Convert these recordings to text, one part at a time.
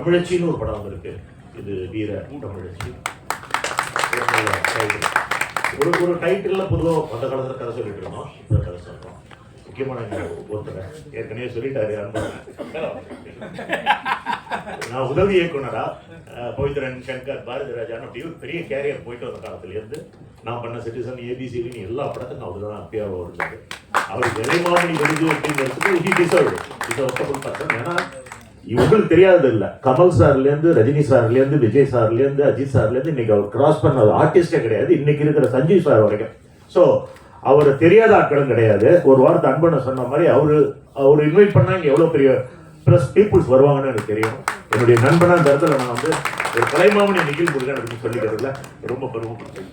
தமிழச்சின்னு ஒரு படம் வந்திருக்கு. இது வீர தமிழச்சி. ஒரு ஒரு டைட்டில்ல பொதுவாக அந்த காலத்தில் கதை சொல்லிட்டு இருந்தோம். இப்போ கதை சொல்கிறோம் முக்கியமான ஒருத்தர் ஏற்கனவே சொல்லிட்டாரு நான் உதவி இயக்குனரா பவித்ரன் சங்கர் பாரதி அப்படி ஒரு பெரிய கேரியர் போயிட்டு வந்த காலத்துலேருந்து நான் பண்ண சிட்டிசன் ஏபிசிடின்னு e, எல்லா படத்துக்கும் அவர் தான் அப்பயாவோ இருந்தாரு அவர் விலைமாமணி விருது அப்படிங்கிறதுக்கு ஹி டிசர்வ் இதை ஏன்னா இவங்களுக்கு தெரியாதது இல்லை கமல் சார்லேருந்து ரஜினி சார்லேருந்து விஜய் சார்லேருந்து அஜித் சார்லேருந்து இன்றைக்கி இன்னைக்கு அவர் கிராஸ் பண்ண ஆர்டிஸ்டே கிடையாது. இன்னைக்கு இருக்கிற சஞ்சீவ் சார் வரைக்கும். ஸோ அவர் தெரியாத ஆட்களும் கிடையாது. ஒரு வாரத்தை அன்பனை சொன்ன மாதிரி அவர் அவர் இன்வைட் பண்ணால் இங்கே எவ்வளோ பெரிய ப்ளஸ் பீப்புள்ஸ் வருவாங்கன்னு எனக்கு தெரியும். என்னுடைய நண்பனாக இந்த இடத்துல நான் வந்து ஒரு கலைமாமணி நிகில் முருகன் எனக்கு சொல்லிக்கிறதுல ரொம்ப பெருமைப்படுறேன்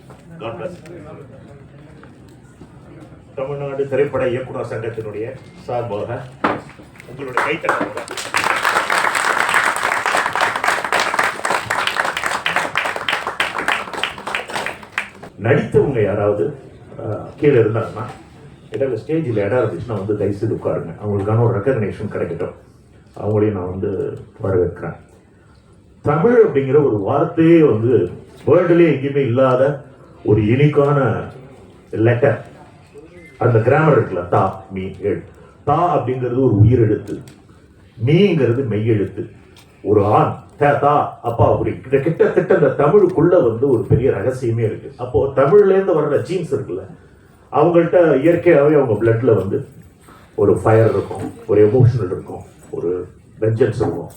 தமிழ்நாடு திரைப்பட இயக்குனர் சங்கத்தினுடைய சார்பாக உங்களுடைய கைத்தட்டோட நடித்தவங்க யாராவது கீழே இருந்தாங்கன்னா இடையில ஸ்டேஜில் இடம் இருந்துச்சுன்னா வந்து தயவுசெய்து உட்காருங்க. அவங்களுக்கான ஒரு ரெக்கக்னேஷன் கிடைக்கட்டும். அவங்களையும் நான் வந்து வரவேற்கிறேன். தமிழ் அப்படிங்கிற ஒரு வார்த்தையே வந்து வேர்ல்டுலேயே எங்கேயுமே இல்லாத ஒரு யூனிக்கான லெட்டர் அந்த கிராமர் இருக்குல்ல தா மீ எழு. தா அப்படிங்கிறது ஒரு உயிரெழுத்து. மீங்கிறது மெய்யெழுத்து. ஒரு ஆண் த தா அப்பா அப்படி. கிட்ட கிட்டத்தட்ட இந்த தமிழுக்குள்ள வந்து ஒரு பெரிய ரகசியமே இருக்கு. அப்போ தமிழ்லேருந்து வர்ற ஜீன்ஸ் இருக்குல்ல அவங்கள்ட்ட இயற்கையாகவே அவங்க பிளட்ல வந்து ஒரு ஃபயர் இருக்கும் ஒரு எமோஷனல் இருக்கும் ஒரு வெஞ்சன்ஸ் இருக்கும்.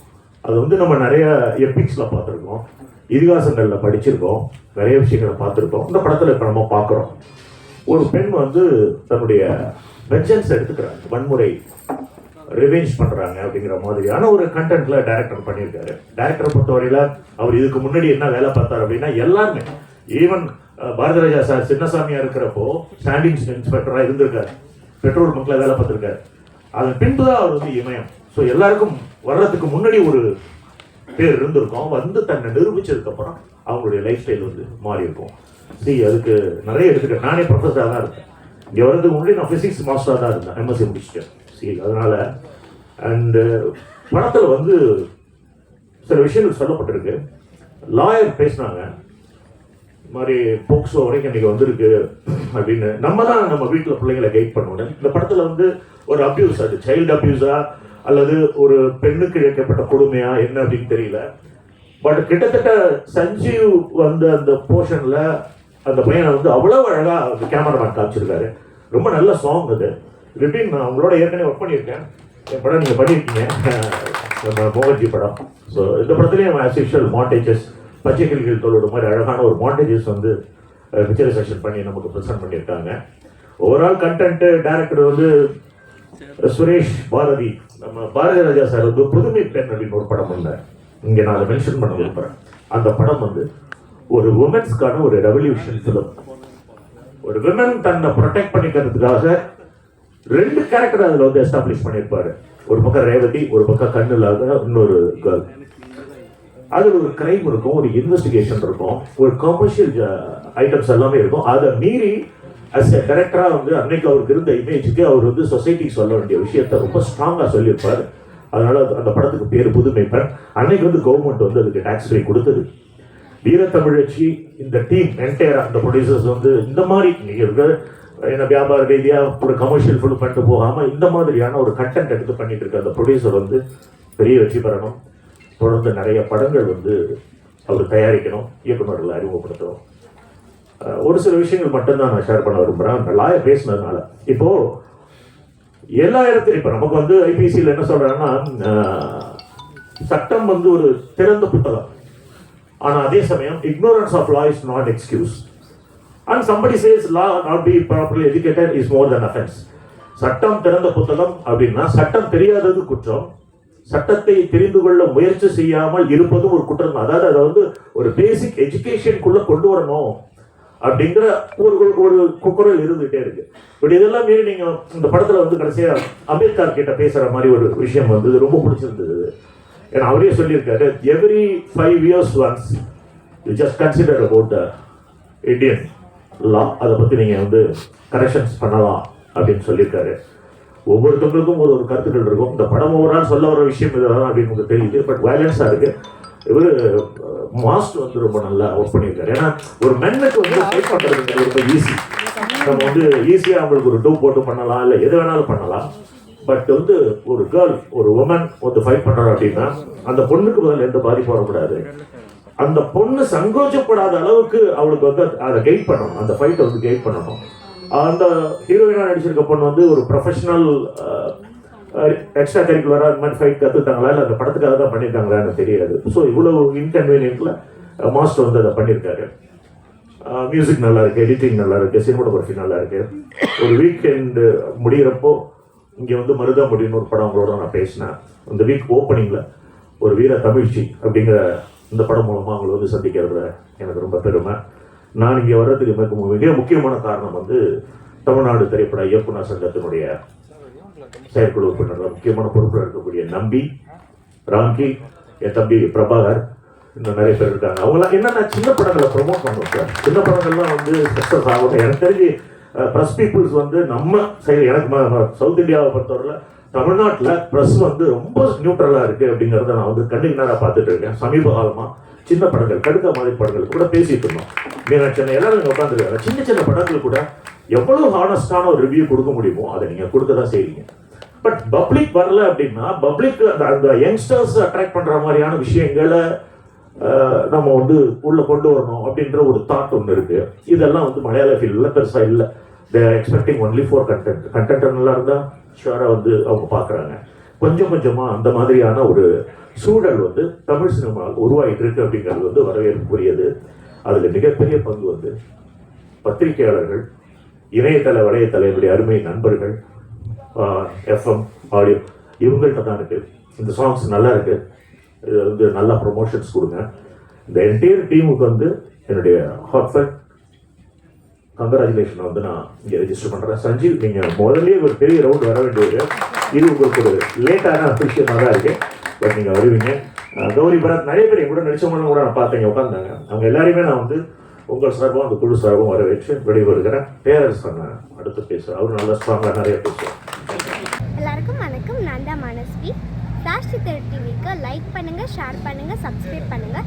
அது வந்து நம்ம நிறைய எபிக்ஸில் பார்த்துருக்கோம். இதிகாசங்களில் படிச்சிருக்கோம். நிறைய விஷயங்களை பார்த்துருக்கோம். இந்த படத்தில் இப்போ நம்ம பார்க்குறோம். ஒரு பெண் வந்து தன்னுடைய வெஞ்சன்ஸ் எடுத்துக்கிறாங்க. வன்முறை ரிவெஞ்ச் பண்ணுறாங்க அப்படிங்கிற மாதிரியான ஒரு கண்டென்ட்ல டேரக்டர் பண்ணியிருக்காரு. டேரக்டரை பொறுத்தவரையில் அவர் இதுக்கு முன்னாடி என்ன வேலை பார்த்தார் அப்படின்னா எல்லாருமே ஈவன் பாரதராஜா சார் சின்னசாமியாக இருக்கிறப்போ ஸ்டாண்டிங் இன்ஸ்பெக்டராக இருந்திருக்காரு. பெட்ரோல் பங்க்ல வேலை பார்த்துருக்காரு. அதன் பின்பு தான் அவர் வந்து இமயம். ஸோ எல்லாருக்கும் வர்றதுக்கு முன்னாடி ஒரு பேர் இருந்திருக்கும். வந்து தன்னை நிரூபிச்சதுக்கப்புறம் அவங்களுடைய லைஃப் ஸ்டைல் வந்து மாறி இருக்கும் சரி அதுக்கு நிறைய எடுத்துக்க நானே ப்ரொஃபஸராக தான் இருக்கேன். இங்கே வர்றதுக்கு முன்னாடி நான் ஃபிசிக்ஸ் மாஸ்டராக தான் இருந்தேன். எம்எஸ்சி முடிச்சுட்டேன் சரி அதனால அண்டு uh, படத்தில் வந்து சில விஷயங்கள் சொல்லப்பட்டிருக்கு. லாயர் பேசினாங்க. இது மாதிரி போக்சோ வரைக்கும் இன்றைக்கி வந்திருக்கு அப்படின்னு. நம்ம தான் நம்ம வீட்டில் பிள்ளைங்களை கைட் பண்ணணும். இந்த படத்தில் வந்து ஒரு அப்யூஸ் அது சைல்டு அப்யூஸா அல்லது ஒரு பெண்ணுக்கு இழைக்கப்பட்ட கொடுமையா என்ன அப்படின்னு தெரியல. பட் கிட்டத்தட்ட சஞ்சீவ் வந்த அந்த போர்ஷனில் அந்த பையனை வந்து அவ்வளோ அழகாக அந்த கேமராமேன் காமிச்சிருக்காரு. ரொம்ப நல்ல சாங் அது. ரிபின் நான் உங்களோட ஏற்கனவே ஒர்க் பண்ணியிருக்கேன். என் படம் நீங்கள் பண்ணியிருக்கீங்க. நம்ம மோகன்ஜி படம். ஸோ இந்த படத்துலேயும் ஆஸ் யூஷுவல் மாண்டேஜஸ் பச்சை கிளிகள் தோலோட மாதிரி அழகான ஒரு மாண்டேஜஸ் வந்து பிக்சரைசேஷன் பண்ணி நமக்கு ப்ரெசென்ட் பண்ணியிருக்காங்க. ஓவரால் கண்டென்ட் டேரக்டர் வந்து சுரேஷ் பாரதி. நம்ம பாரதி ராஜா சார் வந்து புதுமை பெண் அப்படின்னு ஒரு படம் இல்லை இங்கே நான் அதை மென்ஷன் பண்ண விரும்புகிறேன் அந்த படம் வந்து ஒரு உமன்ஸ்க்கான ஒரு ரெவல்யூஷன் ஃபிலிம் ஒரு விமன் தன்னை ப்ரொடெக்ட் பண்ணிக்கிறதுக்காக ரெண்டு கேரக்டர் அதுல வந்து எஸ்டாப்ளிஷ் பண்ணியிருப்பாரு. ஒரு பக்கம் ரேவதி ஒரு பக்கம் கண்ணு இல்லாத இன்னொரு கேர்ள் அதுல ஒரு கிரைம் இருக்கும் ஒரு இன்வெஸ்டிகேஷன் இருக்கும் ஒரு கமர்ஷியல் ஐட்டம்ஸ் எல்லாமே இருக்கும். அதை மீறி அஸ் எ டைரக்டரா வந்து அன்னைக்கு அவருக்கு இருந்த இமேஜுக்கு அவர் வந்து சொசைட்டிக்கு சொல்ல வேண்டிய விஷயத்த ரொம்ப ஸ்ட்ராங்கா சொல்லியிருப்பாரு. அதனால அந்த படத்துக்கு பேர் புதுமை பெண் அன்னைக்கு வந்து கவர்மெண்ட் வந்து அதுக்கு டாக்ஸ் ஃப்ரீ கொடுத்தது. வீரத்தமிழச்சி இந்த டீம் என்டையர் அந்த ப்ரொடியூசர்ஸ் வந்து இந்த மாதிரி நீங்க என்ன வியாபார ரீதியாக ஒரு கமர்ஷியல் ஃபுல் பண்ணிட்டு போகாம இந்த மாதிரியான ஒரு கண்டென்ட் எடுத்து பண்ணிட்டு இருக்க அந்த ப்ரொடியூசர் வந்து பெரிய வெற்றி பெறணும். தொடர்ந்து நிறைய படங்கள் வந்து அவர் தயாரிக்கணும். இயக்குநர்களை அறிமுகப்படுத்தணும். ஒரு சில விஷயங்கள் மட்டும்தான் நான் ஷேர் பண்ண விரும்புகிறேன் அந்த பேசினதுனால. இப்போ எல்லா இடத்துலையும் இப்போ நமக்கு வந்து ஐபிசியில் என்ன சொல்றாங்கன்னா சட்டம் வந்து ஒரு திறந்த புத்தகம். ஆனால் அதே சமயம் ignorance of law is not excuse and somebody says law not be properly educated is more than offence சட்டம் திறந்த புத்தகம் அப்படின்னா சட்டம் தெரியாதது குற்றம். சட்டத்தை தெரிந்து கொள்ள முயற்சி செய்யாமல் இருப்பதும் ஒரு குற்றம். அதாவது அதை வந்து ஒரு பேசிக் எஜுகேஷனுக்குள்ள கொண்டு வரணும் அப்படிங்கிற ஒரு ஒரு- குக்குரல் இருந்துகிட்டே இருக்கு. பட் இதெல்லாம் மீறி நீங்க இந்த படத்துல வந்து கடைசியா அம்பேத்கர் கிட்ட பேசுற மாதிரி ஒரு விஷயம் வந்து ரொம்ப பிடிச்சிருந்தது. ஏன்னா அவரே சொல்லியிருக்காரு every five years once you just consider about Indian law அதை பற்றி நீங்கள் வந்து கரெக்ஷன்ஸ் பண்ணலாம் அப்படின்னு சொல்லியிருக்காரு. ஒவ்வொருத்தவங்களுக்கும் ஒரு ஒரு கருத்துக்கள் இருக்கும். இந்த படம் ஓவரால் சொல்ல வர விஷயம் இதுதான் அப்படின்னு உங்களுக்கு தெரியுது. பட் வயலன்ஸாக இருக்குது இவர் மாஸ்டர் வந்து ரொம்ப நல்லா ஒர்க் பண்ணியிருக்காரு. ஏன்னா ஒரு மென்னுக்கு வந்து ஃபைட் பண்ணுறதுங்கிறது ரொம்ப ஈஸி நம்ம வந்து ஈஸியாக அவங்களுக்கு ஒரு டூ போட்டு பண்ணலாம். இல்லை எது வேணாலும் பண்ணலாம். பட் வந்து ஒரு கேர்ள் ஒரு உமன் வந்து ஃபைட் பண்ணுறோம் அப்படின்னா அந்த பொண்ணுக்கு முதல்ல எந்த பாதிப்பும் வரக்கூடாது. அந்த பொண்ணு சங்கோச்சப்படாத அளவுக்கு அவளுக்கு வந்து அதை கைட் பண்ணணும். அந்த ஃபைட்டை வந்து கைட் பண்ணணும். அந்த ஹீரோயினாக நடிச்சிருக்க பொண்ணு வந்து ஒரு ப்ரொஃபஷனல் எக்ஸ்ட்ரா கரிக்குலராக அந்த மாதிரி ஃபைட் கற்றுட்டாங்களா இல்லை அந்த படத்துக்காக தான் பண்ணியிருக்காங்களா எனக்கு தெரியாது ஸோ இவ்வளவு இன்கன்வீனியன்ட்ல மாஸ்டர் வந்து அதை பண்ணியிருக்காரு மியூசிக் நல்லா இருக்கு எடிட்டிங் நல்லா இருக்கு சினிமோட்டோகிராஃபி நல்லா இருக்கு. ஒரு வீக்கெண்டு முடிகிறப்போ இங்கே வந்து மருதாமுடின்னு ஒரு படம் அவங்களோட நான் பேசினேன். அந்த வீக் ஓப்பனிங்கில் ஒரு வீர தமிழ்ச்சி அப்படிங்கிற இந்த படம் மூலமாக அவங்களை வந்து சந்திக்கிறதுல எனக்கு ரொம்ப பெருமை. நான் இங்கே வர்றதுக்கு மிக மிக முக்கியமான காரணம் வந்து தமிழ்நாடு திரைப்பட இயக்குனர் சங்கத்தினுடைய செயற்குழு உறுப்பினர் முக்கியமான பொறுப்பில் இருக்கக்கூடிய நம்பி ராம்கி என் தம்பி பிரபாகர் இன்னும் நிறைய பேர் இருக்காங்க. அவங்களாம் என்னென்ன சின்ன படங்களை ப்ரொமோட் பண்ணுவோம் சார் சின்ன படங்கள்லாம் வந்து சக்ஸஸ் ஆகும். எனக்கு தெரிஞ்சு ப்ரெஸ் பீப்புள்ஸ் வந்து நம்ம சைடு எனக்கு ம- சவுத் இந்தியாவை பொறுத்தவரையில் தமிழ்நாட்டில் ப்ரெஸ் வந்து ரொம்ப நியூட்ரலாக இருக்குது அப்படிங்கிறத நான் வந்து கண்டிப்பாக நேராக பார்த்துட்டு இருக்கேன். சமீப காலமாக சின்ன படங்கள் கடுக்க மாதிரி படங்கள் கூட பேசிட்டு இருந்தோம். மீனாட்சி சென்னை எல்லாரும் இங்கே உட்காந்துருக்காங்க சின்ன சின்ன படங்கள் கூட எவ்வளோ ஹானஸ்டான ஒரு ரிவ்யூ கொடுக்க முடியுமோ அதை நீங்கள் கொடுக்க தான் செய்வீங்க. பட் பப்ளிக் வரல அப்படின்னா பப்ளிக் அந்த அந்த யங்ஸ்டர்ஸ் அட்ராக்ட் பண்ணுற மாதிரியான விஷயங்களை நம்ம வந்து உள்ளே கொண்டு வரணும் அப்படின்ற ஒரு தாட் ஒன்று இருக்குது இதெல்லாம் வந்து மலையாள ஃபீல்டில் பெருசாக இல்லை. They're expecting only for content content நல்லா இருந்தால் ஷுவராக வந்து அவங்க பார்க்குறாங்க. கொஞ்சம் கொஞ்சமாக அந்த மாதிரியான ஒரு சூழல் வந்து தமிழ் சினிமா உருவாகிட்டு இருக்கு அப்படிங்கிறது வந்து வரவேற்புரியது அதில் மிகப்பெரிய பங்கு வந்து பத்திரிகையாளர்கள் இணையதள வலையதளங்களுடைய அருமை நண்பர்கள் எஃப்எம் ஆடியோ இவங்கள்ட்ட தான் இருக்குது இந்த சாங்ஸ் நல்லா இருக்கு. இது வந்து நல்லா ப்ரொமோஷன்ஸ் கொடுங்க. இந்த என்டையர் டீமுக்கு வந்து என்னுடைய ஹார்ட்ஃபெல்ட் கங்கராச்சுலேஷன் வந்து நான் இங்கே ரெஜிஸ்டர் பண்ணுறேன் சஞ்சீவ் நீங்கள் முதல்லே ஒரு பெரிய ரவுண்ட் வர வேண்டியது இது உங்களுக்கு ஒரு லேட்டான விஷயமா தான் இருக்குது பட் நீங்கள் வருவீங்க. கௌரி பரத் நிறைய பேர் கூட நடித்தவங்களும் கூட நான் பார்த்தேங்க உட்காந்தாங்க அவங்க எல்லாரையுமே நான் வந்து உங்கள் சார்பும் அந்த குழு சார்பும் வரவேற்று வெளிவருகிறேன் பேரரசு சொன்னேன் அடுத்து பேசுகிறேன் அவரும் நல்ல ஸ்ட்ராங்காக நிறைய பேசுவார். எல்லாருக்கும் வணக்கம். நான் தான் மனஸ்வி. சாஷ்டி தெரு டிவிக்கு லைக் பண்ணுங்கள் ஷேர் பண்ணுங்கள் சப்ஸ்கிரைப் பண்ணுங்கள்